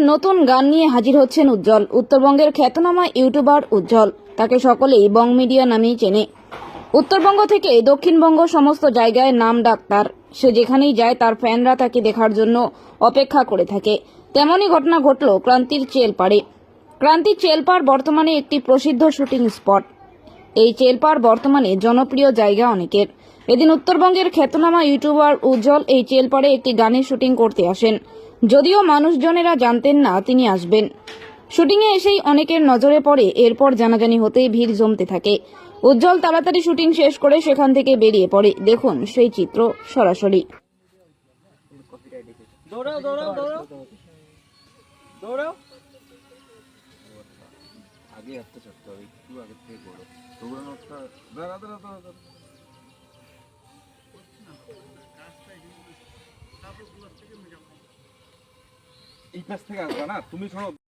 নতুন গান নিয়ে হাজির হচ্ছেন উজ্জ্বল। উত্তরবঙ্গের খ্যাতনামা ইউটিউবার উজ্জ্বল। তাকে সকলেই বং মিডিয়া নামেই চেনে। উত্তরবঙ্গ থেকে দক্ষিণবঙ্গ সমস্ত জায়গায় নাম ডাক্তার। সে যেখানেই যায়, তার ফ্যানরা তাকে দেখার জন্য অপেক্ষা করে থাকে। তেমনই ঘটনা ঘটল ক্রান্তির চেলপাড়ে। ক্রান্তির চেলপাড় বর্তমানে একটি প্রসিদ্ধ শুটিং স্পট। এই চেলপাড় বর্তমানে জনপ্রিয় জায়গা অনেকের। এদিন উত্তরবঙ্গের খ্যাতনামা ইউটিউবার উজ্জ্বল এই চেলপাড়ে একটি গানের শুটিং করতে আসেন। যদিও মানুষজনেরা জানতেন না তিনি আসবেন। শুটিংয়ে এসেই অনেকের নজরে পড়ে এরপর জানাজানি হতেই ভিড় জমতে থাকে। উজ্জ্বল তাড়াতাড়ি শুটিং শেষ করে সেখান থেকে বেরিয়ে পড়ে। দেখুন সেই চিত্র সরাসরি। দৌড়াও দৌড়াও দৌড়াও। দৌড়াও। আগে চাপতে হবে একটু আগে থেকে করো দৌড়ানোটা দাঁড়া দাঁড়া দাঁড়া দাঁড়া। এই পাশ থেকে আসবা না তুমি শোনো